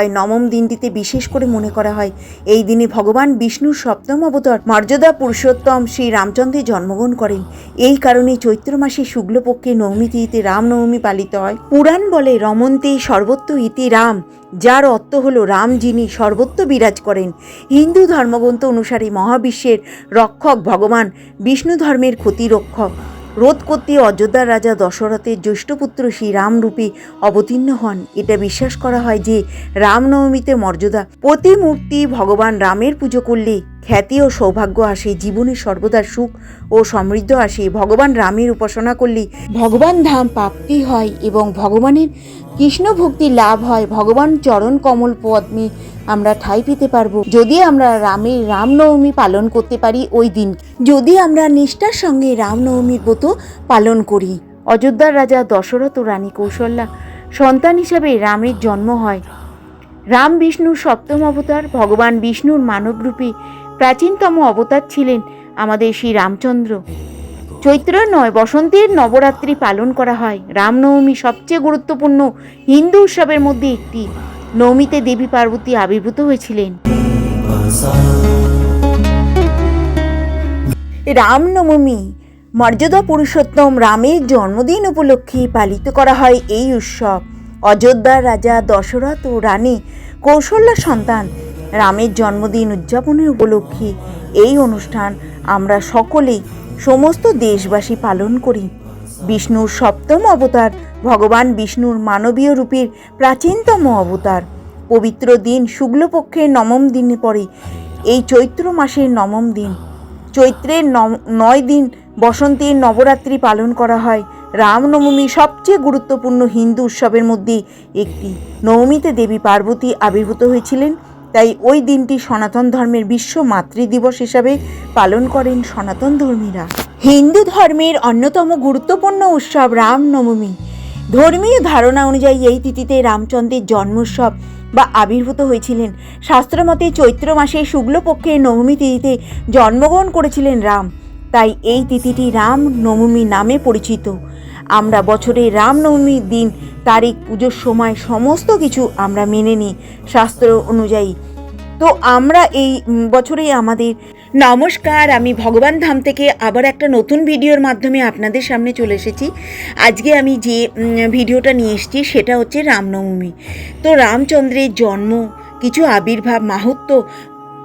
হয় নবম দিনটিতে বিশেষ করে মনে করা হয়। এই দিনে ভগবান বিষ্ণুর সপ্তম অবতার মর্যাদা পুরুষোত্তম শ্রী রামচন্দ্রের জন্মগ্রহণ করেন। এই কারণে চৈত্র মাসে শুক্লপক্ষে নবমী তিথিতে রামনবমী পালিত হয়। পুরাণ বলে, রমন্তে সর্বত্র ইতি রাম, যার অর্থ হলো রাম যিনি সর্বত্র বিরাজ করেন। হিন্দু ধর্মগ্রন্থ অনুসারে মহাবিশ্বের রক্ষক ভগবান, বিষ্ণু ধর্মের ক্ষতিরক্ষক। রোধ করতে অযোধ্যার রাজা দশরথের জ্যৈষ্ঠপুত্র শ্রীরামরূপী অবতীর্ণ হন। এটা বিশ্বাস করা হয় যে রামনবমীতে মর্যাদা, প্রতিমূর্তি ভগবান রামের পুজো করলে খ্যাতি ও সৌভাগ্য আসে, জীবনে সর্বদা সুখ ও সমৃদ্ধ আসে। ভগবান রামের উপাসনা করলে ভগবান ধাম প্রাপ্তি হয় এবং ভগবানের কৃষ্ণ ভক্তি লাভ হয়। ভগবান চরণ কমল পদ্মে আমরা ঠাঁই পেতে পারব। যদি আমরা রামের রামনবমী পালন করতে পারি ওই দিন। যদি আমরা নিষ্ঠার সঙ্গে রামনবমীর ব্রত পালন করি। অযোধ্যার রাজা দশরথ ও রানী কৌশল্যা সন্তান হিসাবে রামের জন্ম হয়। রাম বিষ্ণুর সপ্তম অবতার, ভগবান বিষ্ণুর মানবরূপী প্রাচীনতম অবতার ছিলেন আমাদের শ্রী রামচন্দ্র। চৈত্র নয় বসন্তের নবরাত্রি পালন করা হয়। রামনবমী সবচেয়ে গুরুত্বপূর্ণ হিন্দু উৎসবের মধ্যে একটি। নবমীতে দেবী পার্বতী আবির্ভূত হয়েছিলেন। রামনবমী মর্যাদা পুরুষোত্তম রামের জন্মদিন উপলক্ষে পালিত করা হয় এই উৎসব। অযোধ্যার রাজা দশরথ ও রানী কৌশল্যা সন্তান রামের জন্মদিন উদযাপনের উপলক্ষে এই অনুষ্ঠান আমরা সকলেই সমস্ত দেশবাসী পালন করি। বিষ্ণুর সপ্তম অবতার, ভগবান বিষ্ণুর মানবীয় রূপের প্রাচীনতম অবতার। পবিত্র দিন শুক্লপক্ষের নবম দিনে পড়ে, এই চৈত্র মাসের নবম দিন। চৈত্রের নয় দিন বসন্তের নবরাত্রি পালন করা হয়। রামনবমী সবচেয়ে গুরুত্বপূর্ণ হিন্দু উৎসবের মধ্যে একটি। নবমীতে দেবী পার্বতী আবির্ভূত হয়েছিলেন। তাই ওই দিনটি সনাতন ধর্মের বিশ্ব মাতৃ দিবস হিসাবে পালন করেন সনাতন ধর্মীরা। হিন্দু ধর্মের অন্যতম গুরুত্বপূর্ণ উৎসব রামনবমী। ধর্মীয় ধারণা অনুযায়ী এই তিথিতে রামচন্দ্রের জন্মোৎসব বা আবির্ভূত হয়েছিলেন। শাস্ত্রমতে চৈত্র মাসে শুক্লপক্ষের নবমী তিথিতে জন্মগ্রহণ করেছিলেন রাম। তাই এই তিথিটি রাম নবমী নামে পরিচিত। আমরা বছরে রামনবমীর দিন তারিখ পুজোর সময় সমস্ত কিছু আমরা মেনে নিই শাস্ত্র অনুযায়ী। তো আমরা এই উম, বছরেই আমাদের নমস্কার আমি ভগবান ধাম থেকে আবার একটা নতুন ভিডিওর মাধ্যমে আপনাদের সামনে চলে এসেছি। আজকে আমি যে ভিডিওটা নিয়ে এসেছি সেটা হচ্ছে রামনবমী। তো রামচন্দ্রের জন্ম কিছু আবির্ভাব মাহাত্ম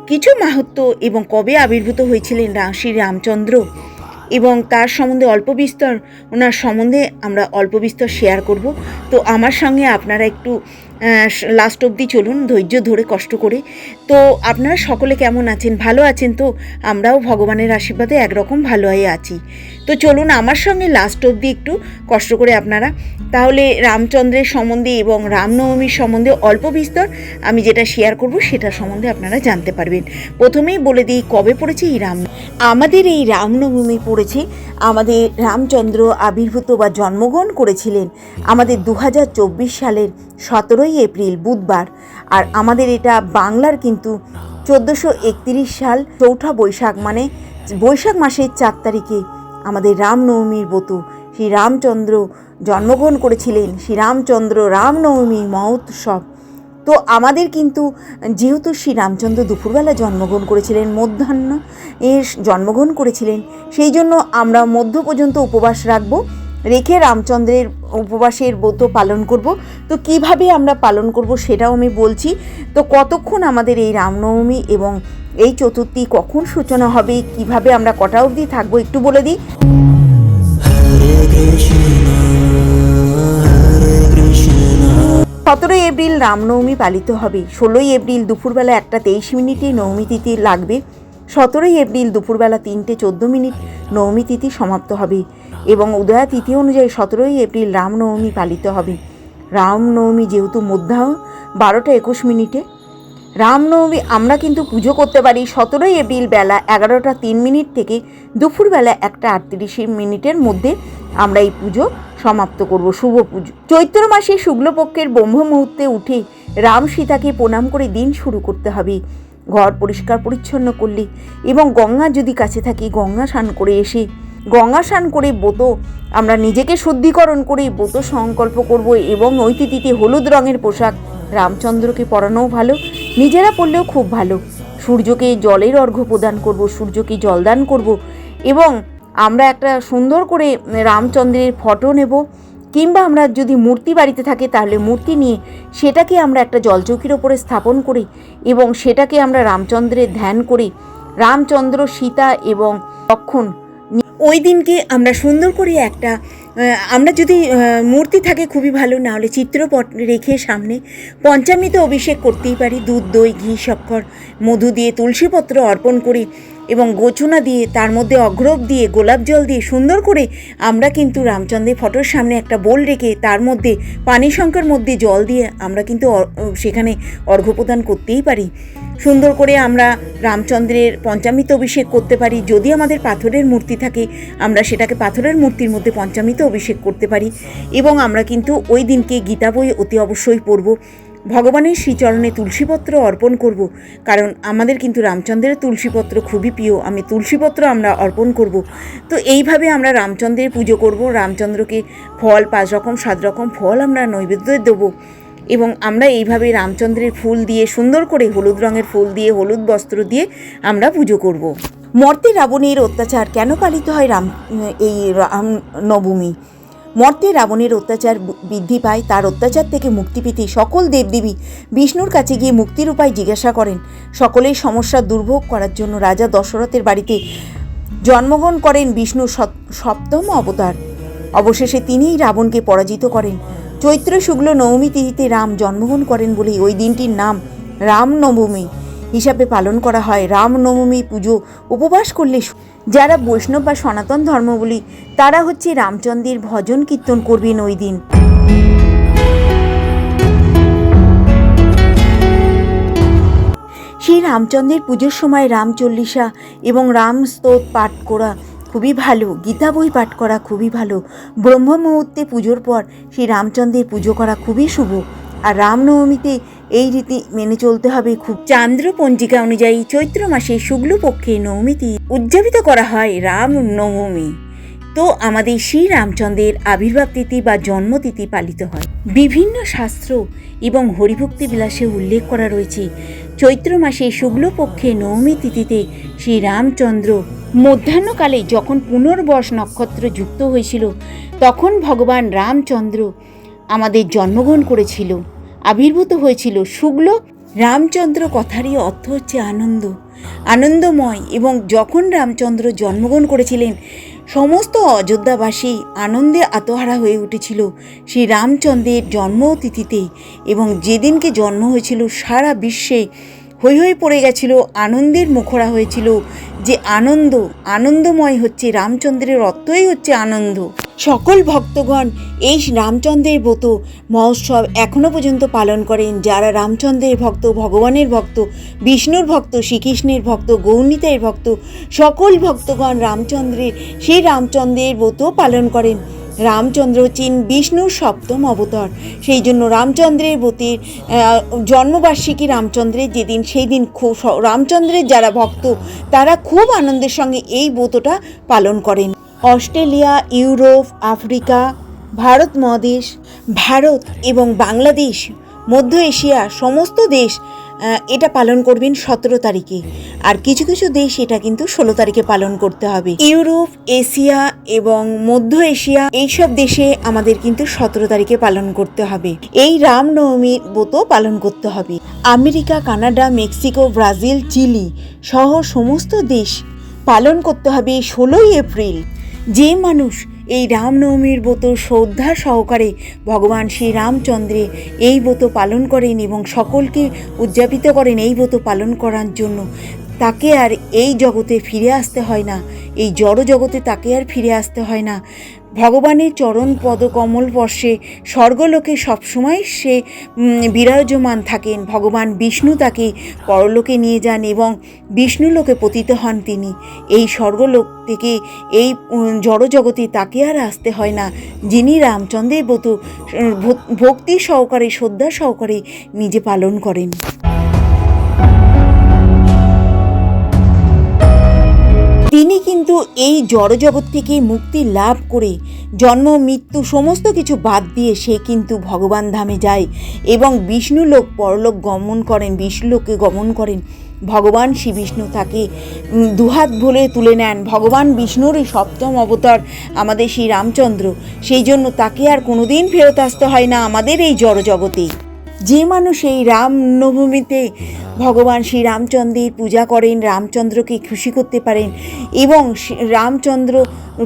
কিছু মাহাত্ম এবং কবে আবির্ভূত হয়েছিলেন শ্রী রামচন্দ্র? এবং তার সম্বন্ধে অল্প বিস্তর, ওনার সম্বন্ধে আমরা অল্প বিস্তর শেয়ার করব। তো আমার সঙ্গে আপনারা একটু লাস্ট অবধি চলুন, ধৈর্য ধরে, কষ্ট করে। তো আপনারা সকলে কেমন আছেন? ভালো আছেন তো? আমরাও ভগবানের আশীর্বাদে একরকম ভালো হয়ে আছি। তো চলুন আমার সঙ্গে লাস্ট অবধি একটু কষ্ট করে আপনারা। তাহলে রামচন্দ্রের সম্বন্ধে এবং রামনবমীর সম্বন্ধে অল্প বিস্তর আমি যেটা শেয়ার করব সেটা সম্বন্ধে আপনারা জানতে পারবেন। প্রথমেই বলে দিই কবে পড়েছে এই রাম আমাদের এই রামনবমী পড়েছে আমাদের রামচন্দ্র আবির্ভূত বা জন্মগ্রহণ করেছিলেন আমাদের দু হাজার চব্বিশ সালের সতেরোই এপ্রিল, বুধবার। আর আমাদের এটা বাংলার কিন্তু চোদ্দোশো সাল চৌঠা বৈশাখ মানে বৈশাখ মাসের চার তারিখে আমাদের রামনবমীর ব্রত শ্রী রামচন্দ্র জন্মগ্রহণ করেছিলেন। শ্রীরামচন্দ্র রামনবমী মহোৎসব। তো আমাদের কিন্তু যেহেতু শ্রী রামচন্দ্র দুপুরবেলা জন্মগ্রহণ করেছিলেন, মধ্যাহ্ন এর জন্মগ্রহণ করেছিলেন, সেই জন্য আমরা মধ্য পর্যন্ত উপবাস রাখব। রেখে রামচন্দ্রের উপবাসের ব্রত পালন করব। তো কীভাবে আমরা পালন করব সেটাও আমি বলছি। তো কতক্ষণ আমাদের এই রামনবমী এবং এই চতুর্থী কখন সূচনা হবে? কীভাবে আমরা কটা অবধি থাকব? একটু বলে দিই। সতেরোই এপ্রিল রামনবমী পালিত হবে। ষোলোই এপ্রিল দুপুরবেলা একটা তেইশ মিনিটে নবমী তিথি লাগবে। সতেরোই এপ্রিল দুপুরবেলা তিনটে চোদ্দ মিনিট নবমী তিথি সমাপ্ত হবে এবং উদয়া তিথি অনুযায়ী সতেরোই এপ্রিল রামনবমী পালিত হবে। রামনবমী যেহেতু মধ্যাহ্ন, বারোটা একুশ মিনিটে রামনবমী আমরা কিন্তু পুজো করতে পারি সতেরোই এপ্রিল বেলা এগারোটা তিন মিনিট থেকে দুপুরবেলা একটা আটত্রিশ মিনিটের মধ্যে আমরা এই পুজো সমাপ্ত করব, শুভ পুজো। চৈত্র মাসে শুক্লপক্ষের ব্রহ্ম মুহূর্তে উঠে রাম সীতাকে প্রণাম করে দিন শুরু করতে হবে। ঘর পরিষ্কার পরিচ্ছন্ন করলে এবং গঙ্গা যদি কাছে থাকে গঙ্গা স্নান করে এসে গঙ্গা স্নান করে ব্রত আমরা নিজেকে শুদ্ধিকরণ করে ব্রত সংকল্প করব এবং ওই তিথিতে হলুদ রঙের পোশাক রামচন্দ্রকে পরানোও ভালো। নিজেরা পড়লেও খুব ভালো। সূর্যকে জলের অর্ঘ্য প্রদান করব, সূর্যকে জলদান করব এবং আমরা একটা সুন্দর করে রামচন্দ্রের ফটো নেব কিংবা আমরা যদি মূর্তি বাড়িতে থাকে তাহলে মূর্তি নিয়ে সেটাকে আমরা একটা জলচৌকির ওপরে স্থাপন করি এবং সেটাকে আমরা রামচন্দ্রের ধ্যান করি। রামচন্দ্র, সীতা এবং লক্ষণ। ওই দিনকে আমরা সুন্দর করে একটা আমরা যদি মূর্তি থাকে খুবই ভালো না হলে চিত্রপট রেখে সামনে পঞ্চামৃত অভিষেক করতেই পারি। দুধ, দই, ঘি, শক্কর, মধু দিয়ে, তুলসীপত্র অর্পণ করি এবং গোচনা দিয়ে, তার মধ্যে অগ্রব দিয়ে, গোলাপ জল দিয়ে সুন্দর করে আমরা কিন্তু রামচন্দ্রের ফটোর সামনে একটা বোল রেখে, তার মধ্যে পানি শঙ্কর মধ্যে জল দিয়ে আমরা কিন্তু সেখানে অর্ঘ্য প্রদান করতেই পারি। সুন্দর করে আমরা রামচন্দ্রের পঞ্চামৃত অভিষেক করতে পারি। যদি আমাদের পাথরের মূর্তি থাকে, আমরা সেটাকে পাথরের মূর্তির মধ্যে পঞ্চামৃত অভিষেক করতে পারি। এবং আমরা কিন্তু ওই দিনকে গীতা বই অতি অবশ্যই পড়ব। ভগবানের শ্রীচরণে তুলসীপত্র অর্পণ করব। কারণ আমাদের কিন্তু রামচন্দ্রের তুলসীপত্র খুবই প্রিয়। আমি তুলসীপত্র আমরা অর্পণ করব। তো এইভাবে আমরা রামচন্দ্রের পুজো করব। রামচন্দ্রকে ফল, পাঁচ রকম, সাত রকম ফল আমরা নৈবেদ্য দেবো। এবং আমরা এইভাবে রামচন্দ্রের ফুল দিয়ে সুন্দর করে হলুদ রঙের ফুল দিয়ে, হলুদ বস্ত্র দিয়ে আমরা পুজো করব। মর্তে রাবণের অত্যাচার কেন পালিত হয় রাম, এই রাম নবমী? মর্তে রাবণের অত্যাচার বৃদ্ধি পায়, তার অত্যাচার থেকে মুক্তি পেতে সকল দেবদেবী বিষ্ণুর কাছে গিয়ে মুক্তির উপায় জিজ্ঞাসা করেন। সকলেই সমস্যা দুর্ভোগ করার জন্য রাজা দশরথের বাড়িতে জন্মগ্রহণ করেন বিষ্ণুর সপ- সপ্তম অবতার। অবশেষে তিনিই রাবণকে পরাজিত করেন। চৈত্র শুক্ল নবমী তিথিতে রাম জন্মগ্রহণ করেন বলেই ওই দিনটির নাম রামনবমী হিসাবে পালন করা হয়। রামনবমী পুজো উপবাস করলে যারা বৈষ্ণব বা সনাতন ধর্মবলী তারা হচ্ছে রামচন্দ্রের ভজন কীর্তন করবেন ওই দিন। সেই রামচন্দ্রের পুজোর সময় রাম চল্লিশা এবং রাম স্তোত পাঠ করা খুবই ভালো। গীতা বই পাঠ করা খুবই ভালো। ব্রহ্ম মুহূর্তে পুজোর পর সেই রামচন্দ্রের পুজো করা খুবই শুভ। আর রামনবমীতে এই রীতি মেনে চলতে হবে খুব। চান্দ্র পঞ্জিকা অনুযায়ী চৈত্র মাসে শুক্লপক্ষে নবমীতি উদযাপিত করা হয় রাম নবমী। তো আমাদের শ্রী রামচন্দ্রের আবির্ভাব তিথি বা জন্মতিথি পালিত হয়। বিভিন্ন শাস্ত্র এবং হরিভক্তি বিলাসে উল্লেখ করা রয়েছে। চৈত্র মাসে শুক্লপক্ষে নবমী তিথিতে শ্রী রামচন্দ্র মধ্যাহ্নকালে যখন পুনর্বশ নক্ষত্র যুক্ত হয়েছিল, তখন ভগবান রামচন্দ্র আমাদের জন্মগ্রহণ করেছিল। আবির্ভূত হয়েছিল শুক্ল। রামচন্দ্র কথারই অর্থ হচ্ছে আনন্দ। আনন্দময় এবং যখন রামচন্দ্র জন্মগ্রহণ করেছিলেন সমস্ত অযোধ্যাবাসী আনন্দে আত্মহারা হয়ে উঠেছিল শ্রী রামচন্দ্রের জন্মতিথিতে এবং যেদিনকে জন্ম হয়েছিল সারা বিশ্বে হই হই পড়ে গেছিল, আনন্দের মুখরা হয়েছিল যে আনন্দ, আনন্দময় হচ্ছে রামচন্দ্রের অর্থই হচ্ছে আনন্দ। সকল ভক্তগণ এই রামচন্দ্রের ব্রত, মহোৎসব এখনও পর্যন্ত পালন করেন। যারা রামচন্দ্রের ভক্ত, ভগবানের ভক্ত, বিষ্ণুর ভক্ত, শ্রীকৃষ্ণের ভক্ত, গৌরীতের ভক্ত, সকল ভক্তগণ রামচন্দ্রের, সেই রামচন্দ্রের ব্রত পালন করেন। রামচন্দ্র হচ্ছেন বিষ্ণুর সপ্তম অবতার। সেই জন্য রামচন্দ্রের ব্রতের আহ, জন্মবার্ষিকী রামচন্দ্রের যেদিন সেই দিন খুব রামচন্দ্রের যারা ভক্ত তারা খুব আনন্দের সঙ্গে এই ব্রতটা পালন করেন। অস্ট্রেলিয়া ইউরোপ আফ্রিকা ভারত মহাদেশ ভারত এবং বাংলাদেশ মধ্য এশিয়া সমস্ত দেশ এটা পালন করবেন সতেরো তারিখে। আর কিছু কিছু দেশ এটা কিন্তু ষোলো তারিখে পালন করতে হবে। ইউরোপ, এশিয়া এবং মধ্য এশিয়া, এইসব দেশে আমাদের কিন্তু সতেরো তারিখে পালন করতে হবে। এই রামনবমীর ব্রত পালন করতে হবে। America, Canada, Mexico, Brazil, Chile সহ সমস্ত দেশ পালন করতে হবে ষোলোই এপ্রিল। যে মানুষ এই রামনবমীর ব্রত শ্রদ্ধা সহকারে ভগবান শ্রী রামচন্দ্রে এই ব্রত পালন করেন এবং সকলকে উদযাপিত করেন এই ব্রত পালন করার জন্য। তাকে আর এই জগতে ফিরে আসতে হয় না। এই জড় জগতে তাকে আর ফিরে আসতে হয় না। ভগবানের চরণ পদ কমল বর্ষে স্বর্গলোকে সবসময় সে বিরাজমান থাকেন। ভগবান বিষ্ণু তাকে পরলোকে নিয়ে যান এবং বিষ্ণুলোকে পতিত হন তিনি। এই স্বর্গলোক থেকে এই জড়জগতে তাকে আর আসতে হয় না। যিনি রামচন্দ্রের উম, ভক্তি সহকারে শ্রদ্ধা সহকারে নিজে পালন করেন। তিনি কিন্তু এই জড়জগৎ থেকে মুক্তি লাভ করে জন্ম, মৃত্যু সমস্ত কিছু বাদ দিয়ে সে কিন্তু ভগবান ধামে যায় এবং বিষ্ণু লোক পরলোক গমন করেন, বিষ্ণুলোককে গমন করেন। ভগবান শ্রী বিষ্ণু তাকে দুহাত ভরে তুলে নেন। ভগবান বিষ্ণুর এই সপ্তম অবতার আমাদের শ্রী রামচন্দ্র, সেই জন্য তাকে আর কোনোদিন ফেরত আসতে হয় না আমাদের এই জড়জগতে। যে মানুষ এই রাম নবমীতে ভগবান শ্রী রামচন্দ্রের পূজা করেন, রামচন্দ্রকে খুশি করতে পারেন এবং রামচন্দ্র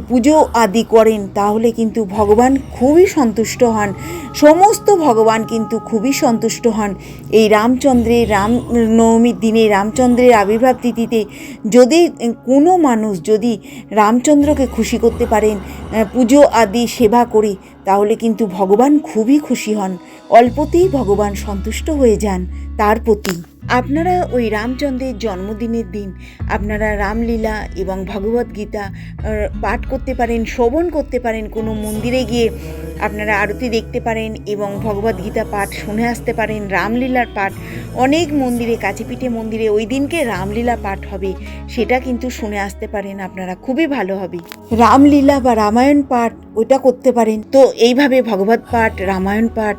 পুজো আদি করেন, তাহলে কিন্তু ভগবান খুবই সন্তুষ্ট হন। সমস্ত ভগবান কিন্তু খুবই সন্তুষ্ট হন এই রামচন্দ্রের রাম নবমীর দিনে, রামচন্দ্রের আবির্ভাব তিথিতে। যদি কোনো মানুষ যদি রামচন্দ্রকে খুশি করতে পারেন পুজো আদি সেবা করে, তাহলে কিন্তু ভগবান খুবই খুশি হন। অল্পতেই ভগবান সন্তুষ্ট হয়ে যান তার প্রতি। আপনারা ওই রামচন্দ্রের জন্মদিনের দিন আপনারা রামলীলা এবং ভগবত গীতা পাঠ করতে পারেন, শ্রবণ করতে পারেন, কোনো মন্দিরে গিয়ে আপনারা আরতি দেখতে পারেন এবং ভগবত গীতা পাঠ শুনে আসতে পারেন, রামলীলার পাঠ, অনেক মন্দিরে, কাছেপিঠে মন্দিরে ওই দিনকে রামলীলা পাঠ হবে, সেটা কিন্তু শুনে আসতে পারেন আপনারা, খুবই ভালো হবে। রামলীলা বা রামায়ণ পাঠ ওটা করতে পারেন। তো এইভাবে ভগবত পাঠ, রামায়ণ পাঠ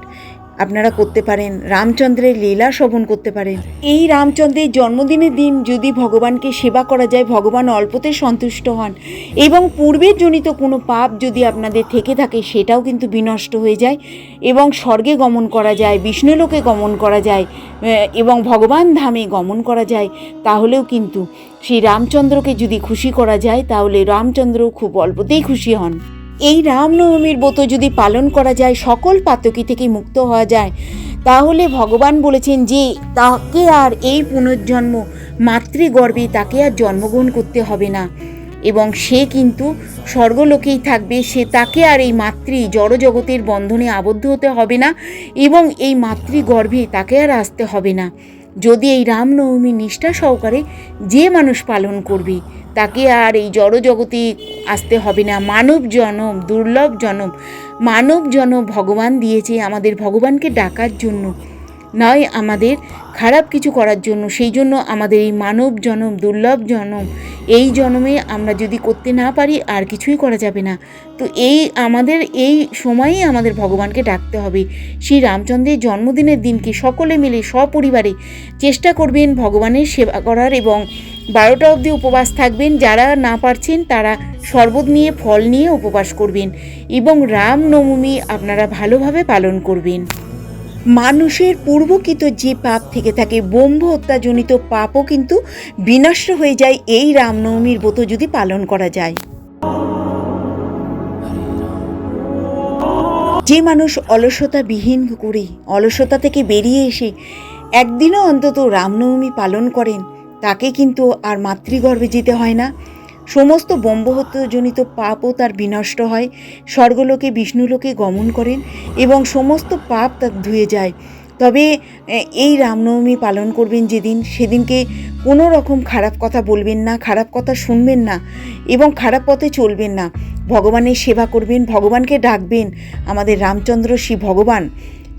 আপনারা করতে পারেন। রামচন্দ্রের লীলা শ্রবণ করতে পারেন। এই রামচন্দ্রের জন্মদিনের দিন যদি ভগবানকে সেবা করা যায়, ভগবান অল্পতে সন্তুষ্ট হন। এবং পূর্বের জনিত কোনো পাপ যদি আপনাদের থেকে থাকে, সেটাও কিন্তু বিনষ্ট হয়ে যায় এবং স্বর্গে গমন করা যায়, বিষ্ণুলোকে গমন করা যায় এবং ভগবান ধামে গমন করা যায়, তাহলেও কিন্তু সেই রামচন্দ্রকে যদি খুশি করা যায়, তাহলে রামচন্দ্র খুব অল্পতেই খুশি হন। এই রামনবমীর ব্রত যদি পালন করা যায়, সকল পাতকি থেকে মুক্ত হওয়া যায়, তাহলে ভগবান বলেছেন যে, তাকে আর এই পুনর্জন্ম মাতৃগর্ভে তাকে আর জন্মগ্রহণ করতে হবে না। এবং সে কিন্তু স্বর্গলোকেই থাকবে, সে তাকে আর এই মাতৃ জড়জগতের বন্ধনে আবদ্ধ হতে হবে না এবং এই মাতৃগর্ভে তাকে আর আসতে হবে না। যদি এই রামনবমী নিষ্ঠা সহকারে যে মানুষ পালন করবে, তাকে আর এই জড়জগতে আসতে হবে না। মানব জনম, দুর্লভ জনম, মানব জনম ভগবান দিয়েছে আমাদের ভগবানকে ডাকার জন্য। নয় আমাদের খারাপ কিছু করার জন্য, সেই জন্য আমাদের এই মানব জনম, দুর্লভ জনম, এই জন্মে আমরা যদি করতে না পারি, আর কিছুই করা যাবে না। তো এই আমাদের, এই সময়েই আমাদের ভগবানকে ডাকতে হবে। শ্রী রামচন্দ্রের জন্মদিনের দিনকে সকলে মিলে, সপরিবারে চেষ্টা করবেন ভগবানের সেবা করার এবং বারোটা অবধি উপবাস থাকবেন। যারা না পারছেন, তারা শরবত নিয়ে, ফল নিয়ে উপবাস করবেন এবং রামনবমী আপনারা ভালোভাবে পালন করবেন। মানুষের পূর্বকৃত যে পাপ থেকে থাকে, ব্রহ্ম হত্যাজনিত পাপও কিন্তু বিনষ্ট হয়ে যায় এই রামনবমীর ব্রত যদি পালন করা যায়। যে মানুষ অলসতা বিহীন করে, অলসতা থেকে বেরিয়ে এসে একদিনও অন্তত রামনবমী পালন করেন, তাকে কিন্তু আর মাতৃগর্ভে যেতে হয় না। সমস্ত ব্রহ্মহত্যজনিত পাপও তার বিনষ্ট হয়। স্বর্গলোকে, বিষ্ণুলোকে গমন করেন এবং সমস্ত পাপ তার ধুয়ে যায়। তবে এই রামনবমী পালন করবেন যেদিন, সেদিনকে কোনো রকম খারাপ কথা বলবেন না, খারাপ কথা শুনবেন না এবং খারাপ পথে চলবেন না। ভগবানের সেবা করবেন, ভগবানকে ডাকবেন। আমাদের রামচন্দ্র শ্রী ভগবান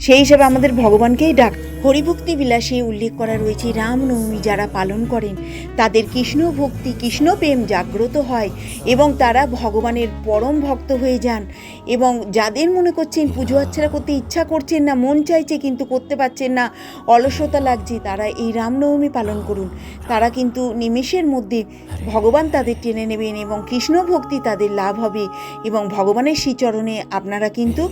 সেই হিসাবে আমাদের ভগবানকেই ডাক। হরিভক্তি বিলাসে উল্লেখ করা রয়েছে, রামনবমী যারা পালন করেন, তাদের কৃষ্ণ ভক্তি, কৃষ্ণ প্রেম জাগ্রত হয় এবং তারা ভগবানের পরম ভক্ত হয়ে যান এবং যাদের মনে করছেন পুজো আচ্ছারা করতে ইচ্ছা করছেন না, মন চাইছে কিন্তু করতে পারছেন না, অলসতা লাগছে, তারা এই রামনবমী পালন করুন। তারা কিন্তু নিমেষের মধ্যে ভগবান তাদের টেনে নেবেন এবং কৃষ্ণ ভক্তি তাদের লাভ হবে এবং ভগবানের শ্রীচরণে আপনারা কিন্তু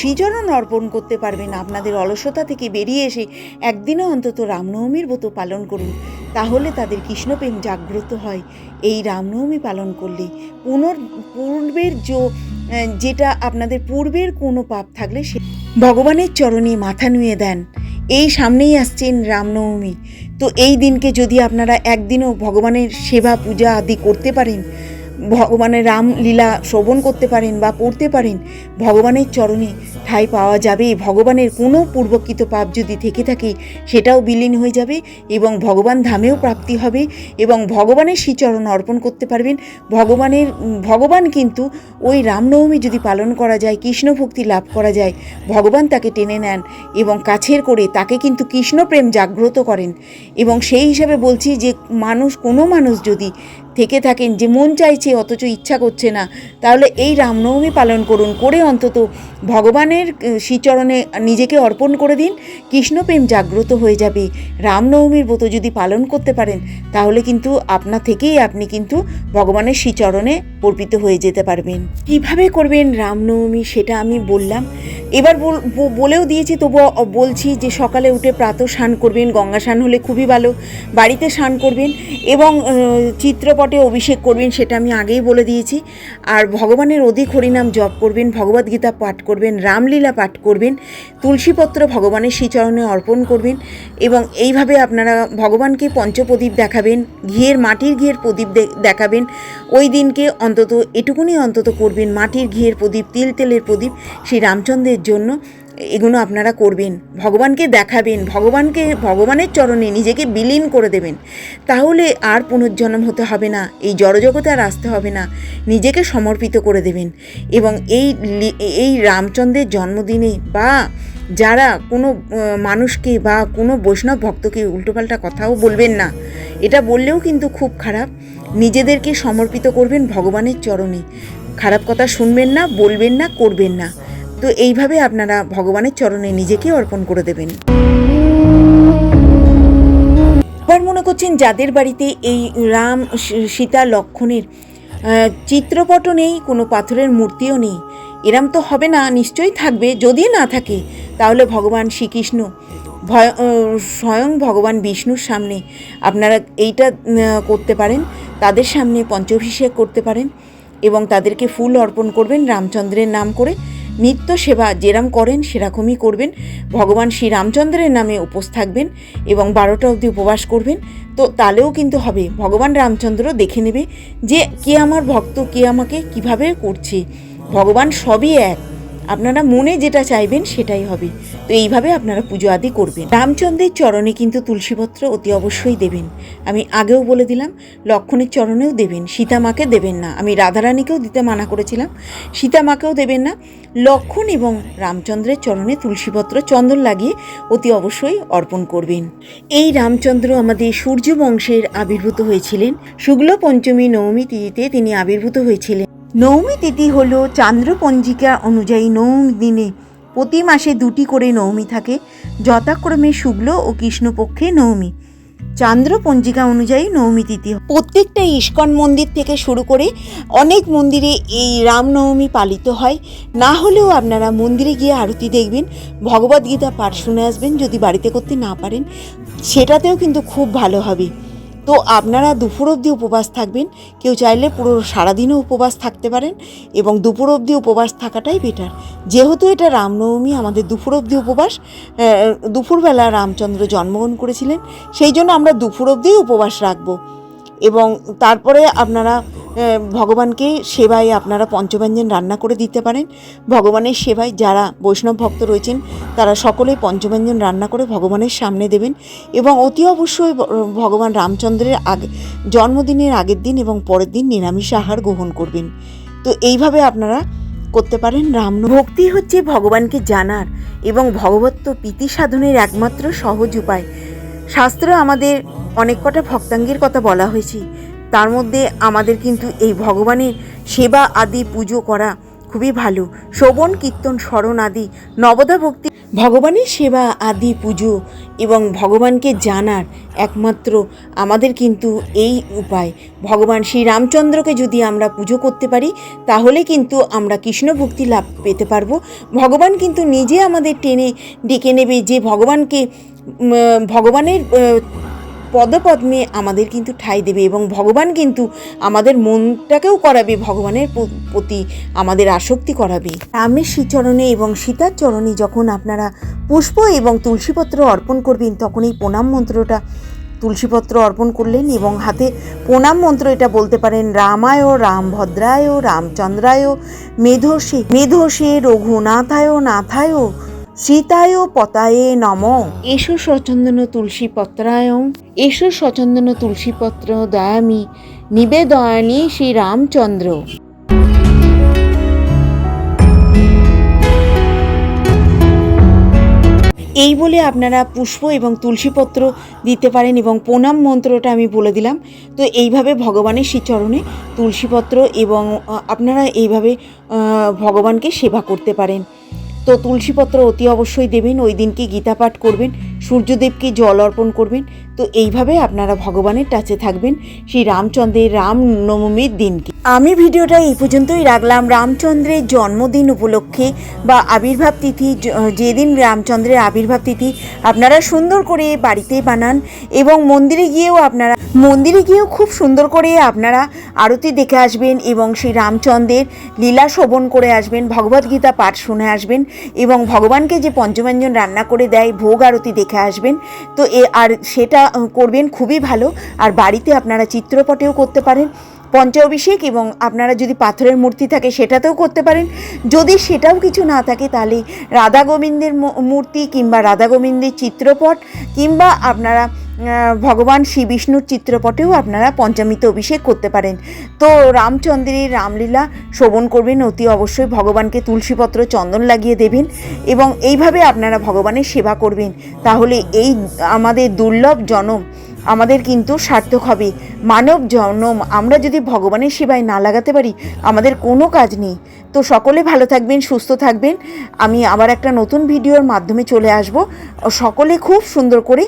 শ্রীচরণ অর্পণ করতে পারবেন আপনাদের অলসতা থেকে বেরিয়ে এসে একদিনও অন্তত রামনবমীর ব্রত পালন করুন। তাহলে তাদের কৃষ্ণপ্রেম জাগ্রত হয়। এই রামনবমী পালন করলে পুনর, পূর্বের যেটা আপনাদের পূর্বের কোনো পাপ থাকলে সে ভগবানের চরণে মাথা নুয়ে দেন। এই সামনেই আসছেন রামনবমী। তো এই দিনকে যদি আপনারা একদিনও ভগবানের সেবা পূজা আদি করতে পারেন ভগবানের রামলীলা শ্রবণ করতে পারেন বা পড়তে পারেন, ভগবানের চরণে ঠাঁই পাওয়া যাবে, ভগবানের কোনো পূর্বকৃত পাপ যদি থেকে থাকে, সেটাও বিলীন হয়ে যাবে এবং ভগবান ধামেও প্রাপ্তি হবে এবং ভগবানের শ্রীচরণ অর্পণ করতে পারবেন। ভগবানের, ভগবান কিন্তু ওই রামনবমী যদি পালন করা যায়, কৃষ্ণ ভক্তি লাভ করা যায়, ভগবান তাকে টেনে নেন এবং কাছের করে তাকে কিন্তু কৃষ্ণ প্রেম জাগ্রত করেন। এবং সেই হিসাবে বলছি যে মানুষ, কোনো মানুষ যদি থেকে থাকেন যে মন চাইছে অথচ ইচ্ছা করছে না। তাহলে এই রামনবমী পালন করুন। করে অন্তত ভগবানের শ্রীচরণে নিজেকে অর্পণ করে দিন। কৃষ্ণপ্রেম জাগ্রত হয়ে যাবে। রামনবমীর ব্রত যদি পালন করতে পারেন তাহলে কিন্তু আপনা থেকেই আপনি কিন্তু ভগবানের শ্রীচরণে অর্পিত হয়ে যেতে পারবেন। কীভাবে করবেন রামনবমী সেটা আমি বললাম। এবার বল- বলেও দিয়েছি তবু বলছি যে সকালে উঠে প্রাত স্নান করবেন গঙ্গা স্নান হলে খুবই ভালো। বাড়িতে স্নান করবেন এবং আহ, চিত্রপটে অভিষেক করবেন সেটা আমি আগেই বলে দিয়েছি। আর ভগবানের অধিক হরিনাম জপ করবেন ভগবদ্গীতা পাঠ করবেন, রামলীলা পাঠ করবেন, তুলসীপত্র ভগবানের শ্রীচরণে অর্পণ করবেন এবং এইভাবে আপনারা ভগবানকে পঞ্চপ্রদীপ দেখাবেন, ঘিয়ের মাটির ঘিয়ের প্রদীপ দেখাবেন। ওই দিনকে অন্তত এটুকুনি অন্তত করবেন, মাটির ঘিয়ের প্রদীপ, তিল তেলের প্রদীপ শ্রী রামচন্দ্রের জন্য। এগুলো আপনারা করবেন, ভগবানকে দেখাবেন, ভগবানকে, ভগবানের চরণে নিজেকে বিলীন করে দেবেন। তাহলে আর পুনর্জন্ম হতে হবে না, এই জড়জগতে আর আসতে হবে না, নিজেকে সমর্পিত করে দেবেন। এবং এই এই রামচন্দ্রের জন্মদিনে বা যারা কোনো মানুষকে বা কোনো বৈষ্ণব ভক্তকে উল্টোপাল্টা কথাও বলবেন না, এটা বললেও কিন্তু খুব খারাপ। নিজেদেরকে সমর্পিত করবেন ভগবানের চরণে। খারাপ কথা শুনবেন না, বলবেন না, করবেন না। তো এইভাবে আপনারা ভগবানের চরণে নিজেকে অর্পণ করে দেবেন। এবার মনে করছেন যাদের বাড়িতে এই রাম সীতা লক্ষণের চিত্রপটও নেই, কোনো পাথরের মূর্তিও নেই, এরম তো হবে না, নিশ্চয়ই থাকবে, যদি না থাকে, তাহলে ভগবান শ্রীকৃষ্ণ, ভয় স্বয়ং ভগবান বিষ্ণুর সামনে আপনারা এইটা করতে পারেন, তাদের সামনে পঞ্চাভিষেক করতে পারেন এবং তাদেরকে ফুল অর্পণ করবেন রামচন্দ্রের নাম করে। নিত্য সেবা যেরাম করেন, সেরকমই করবেন। ভগবান শ্রী রামচন্দ্রের নামে উপোস থাকবেন এবং বারোটা অবধি উপবাস করবেন। তো তাহলেও কিন্তু হবে। ভগবান রামচন্দ্র দেখে নেবে যে কে আমার ভক্ত, কে আমাকে কীভাবে করছে। ভগবান সবই এক। আপনারা মনে যেটা চাইবেন সেটাই হবে। তো এইভাবে আপনারা পুজো আদি করবেন। রামচন্দ্রের চরণে কিন্তু তুলসীপত্র অতি অবশ্যই দেবেন। আমি আগেও বলে দিলাম, লক্ষণের চরণেও দেবেন, সীতামাকে দেবেন না। আমি রাধারানীকেও দিতে মানা করেছিলাম, সীতামাকেও দেবেন না। লক্ষণ এবং রামচন্দ্রের চরণে তুলসীপত্র চন্দন লাগিয়ে অতি অবশ্যই অর্পণ করবেন। এই রামচন্দ্র আমাদের সূর্য বংশের আবির্ভূত হয়েছিলেন। শুক্ল পঞ্চমী নবমী তিথিতে তিনি আবির্ভূত হয়েছিলেন। নবমী তিথি হল চান্দ্রপঞ্জিকা অনুযায়ী নবমী দিনে। প্রতি মাসে দুটি করে নবমী থাকে, যথাক্রমে শুক্ল ও কৃষ্ণপক্ষে নবমী চান্দ্র পঞ্জিকা অনুযায়ী নবমী তিথি প্রত্যেকটা ইস্কন মন্দির থেকে শুরু করে অনেক মন্দিরে এই রামনবমী পালিত হয়। না হলেও আপনারা মন্দিরে গিয়ে আরতি দেখবেন, ভগবদ্গীতা পাঠ শুনে আসবেন যদি বাড়িতে করতে না পারেন। সেটাতেও কিন্তু খুব ভালো হবে। তো আপনারা দুপুর অবধি উপবাস থাকবেন। কেউ চাইলে পুরো সারাদিনও উপবাস থাকতে পারেন এবং দুপুর অবধি উপবাস থাকাটাই বেটার যেহেতু এটা রামনবমী, আমাদের দুপুর অবধি উপবাস দুপুরবেলা রামচন্দ্র জন্মগ্রহণ করেছিলেন, সেই জন্য আমরা দুপুর অবধি উপবাস রাখব। এবং তারপরে আপনারা ভগবানকে সেবায় আপনারা পঞ্চব্যঞ্জন রান্না করে দিতে পারেন। ভগবানের সেবায় যারা বৈষ্ণব ভক্ত রয়েছেন, তারা সকলেই পঞ্চব্যঞ্জন রান্না করে ভগবানের সামনে দেবেন এবং অতি অবশ্যই ভগবান রামচন্দ্রের আগে, জন্মদিনের আগের দিন এবং পরের দিন নিরামিষ আহার গ্রহণ করবেন। তো এইভাবে আপনারা করতে পারেন রাম ভক্তি হচ্ছে ভগবানকে জানার এবং ভগবত্ব প্রীতি সাধনের একমাত্র সহজ উপায়। শাস্ত্রে আমাদের অনেক কটা ভক্তাঙ্গের কথা বলা হয়েছে। তার মধ্যে আমাদের কিন্তু এই ভগবানের সেবা আদি পুজো করা খুবই ভালো। শ্রবণ, কীর্তন, স্মরণ আদি, নবদা ভক্তি ভগবানের সেবা আদি পুজো এবং ভগবানকে জানার একমাত্র আমাদের কিন্তু এই উপায়। ভগবান শ্রী রামচন্দ্রকে যদি আমরা পুজো করতে পারি, তাহলে কিন্তু আমরা কৃষ্ণ ভক্তি লাভ পেতে পারব। ভগবান কিন্তু নিজে আমাদের টেনে ডেকে নেবে যে ভগবানকে ভগবানের পদপদ্মে আমাদের কিন্তু ঠাঁই দেবে এবং ভগবান কিন্তু আমাদের মনটাকেও করাবে, ভগবানের প্রতি আমাদের আসক্তি করাবে। রামের শ্রীচরণে এবং সীতার চরণে যখন আপনারা পুষ্প এবং তুলসীপত্র অর্পণ করবেন, তখন এই প্রণাম মন্ত্রটা তুলসীপত্র অর্পণ করলেন এবং হাতে প্রণাম মন্ত্র এটা বলতে পারেন, রামায়, রামভদ্রায়, রামচন্দ্রায়, মেধসে মেধসে, রঘুনাথায়, নাথায় সীতায় পতায়ে নম। এসো সচন্দন তুলসী পত্রায়, এসো সচন্দন তুলসী পত্র দয়ামি নিবেদয়ানি শ্রী রামচন্দ্র। এই বলে আপনারা পুষ্প এবং তুলসীপত্র দিতে পারেন এবং প্রণাম মন্ত্রটা আমি বলে দিলাম। তো এইভাবে ভগবানের শ্রীচরণে তুলসীপত্র এবং আপনারা এইভাবে ভগবানকে সেবা করতে পারেন। তো তুলসীপত্র অতি অবশ্যই দেবেন। ওই দিনকে গীতা পাঠ করবেন। সূর্যদেবকে জল অর্পণ করবেন। তো এইভাবে আপনারা ভগবানের টাচে থাকবেন সেই রামচন্দ্রের রাম নবমীর দিনকে আমি ভিডিওটা এই পর্যন্তই রাখলাম। রামচন্দ্রের জন্মদিন উপলক্ষে বা আবির্ভাব তিথি যেদিন রামচন্দ্রের আবির্ভাব তিথি, আপনারা সুন্দর করে বাড়িতে বানান এবং মন্দিরে গিয়েও আপনারা, মন্দিরে গিয়েও খুব সুন্দর করে আপনারা আরতি দেখে আসবেন এবং সেই রামচন্দ্রের লীলা শোভন করে আসবেন, ভগবদ্গীতা পাঠ শুনে আসবেন এবং ভগবানকে যে পঞ্চব্যঞ্জন রান্না করে দেয়, ভোগ আরতি দেখে আসবেন। তো এ আর সেটা করবেন খুবই ভালো। আর বাড়িতে আপনারা চিত্রপটেও করতে পারেন, পঞ্চাভিষেক এবং আপনারা যদি পাথরের মূর্তি থাকে সেটাতেও করতে পারেন। যদি সেটাও কিছু না থাকে তাহলে রাধা গোবিন্দের মূর্তি কিংবা রাধা গোবিন্দের চিত্রপট কিংবা আপনারা ভগবান শ্রী বিষ্ণুর চিত্রপটেও আপনারা পঞ্চামৃত অভিষেক করতে পারেন। তো রামচন্দ্রের রামলীলা শোভন করবেন, অতি অবশ্যই ভগবানকে তুলসীপত্র চন্দন লাগিয়ে দেবেন এবং এইভাবে আপনারা ভগবানের সেবা করবেন। তাহলে এই আমাদের দুর্লভ জনম আমাদের কিন্তু সার্থক হবে। মানব জনম আমরা যদি ভগবানের সেবায় না লাগাতে পারি, আমাদের কোনো কাজ নেই। তো সকলে ভালো থাকবেন, সুস্থ থাকবেন। আমি আবার একটা নতুন ভিডিওর মাধ্যমে চলে আসব। সকলে খুব সুন্দর করে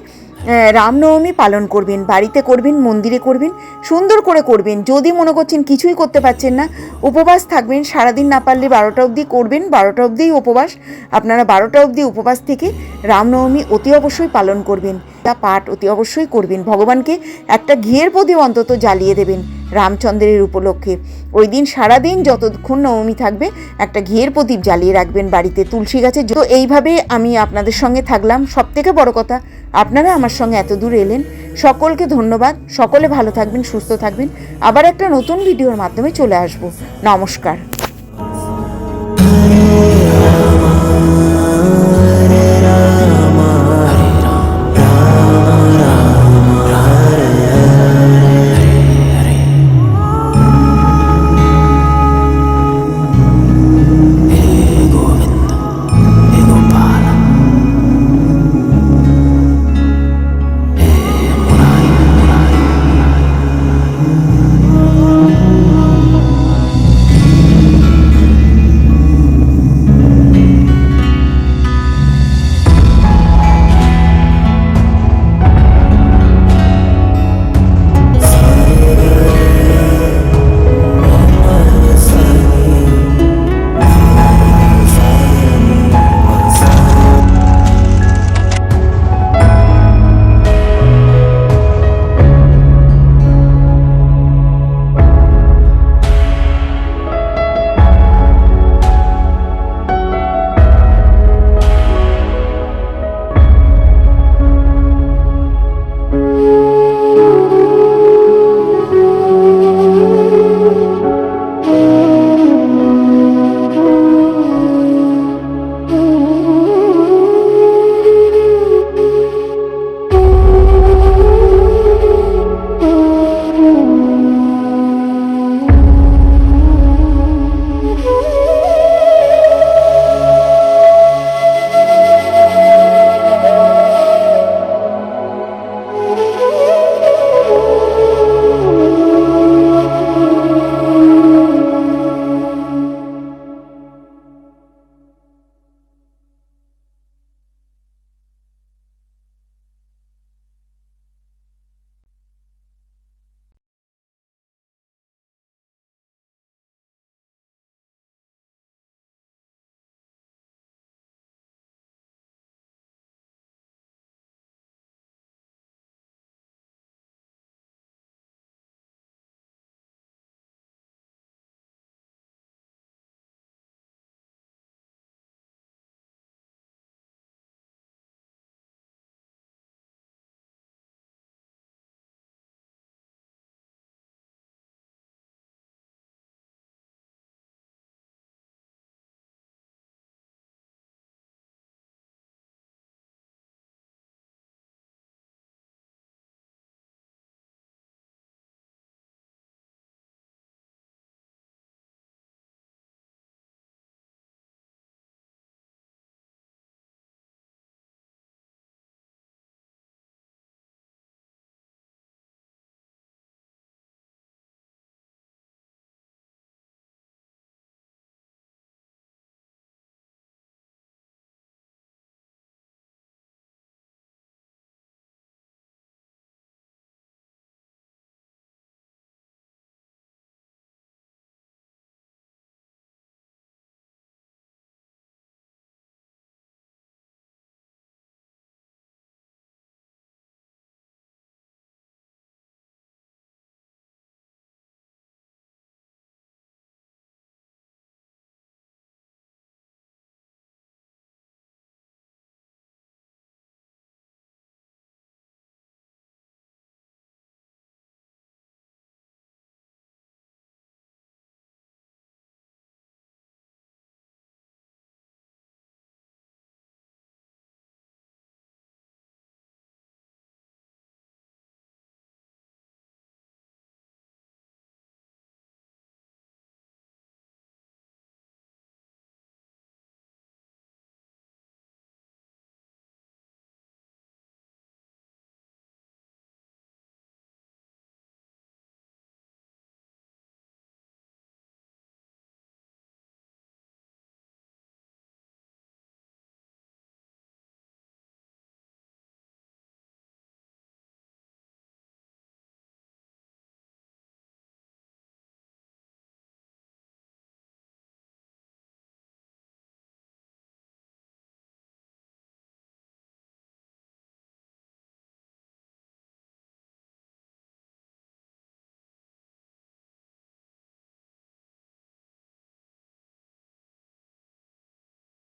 রামনবমী পালন করবেন, বাড়িতে করবেন, মন্দিরে করবেন, সুন্দর করে করবেন। যদি মনে করছেন কিছুই করতে পারছেন না, উপবাস থাকবেন, সারাদিন না পারলে বারোটা অবধি করবেন, বারোটা অবধিই উপবাস। আপনারা বারোটা অবধি উপবাস থেকে রামনবমী অতি অবশ্যই পালন করবেন। তা পাঠ অতি অবশ্যই করবেন। ভগবানকে একটা ঘিয়ের প্রদীপ অন্তত জ্বালিয়ে দেবেন রামচন্দ্রের উপলক্ষে। ওই দিন সারাদিন যতক্ষণ নবমী থাকবে, একটা ঘিয়ের প্রদীপ জ্বালিয়ে রাখবেন বাড়িতে তুলসী গাছে তো এইভাবে আমি আপনাদের সঙ্গে থাকলাম। সব থেকে বড় কথা, আপনারা আমার সঙ্গে এত দূর এলেন। সকলকে ধন্যবাদ। সকলে ভালো থাকবেন, সুস্থ থাকবেন। আবার একটা নতুন ভিডিওর মাধ্যমে চলে আসব। নমস্কার।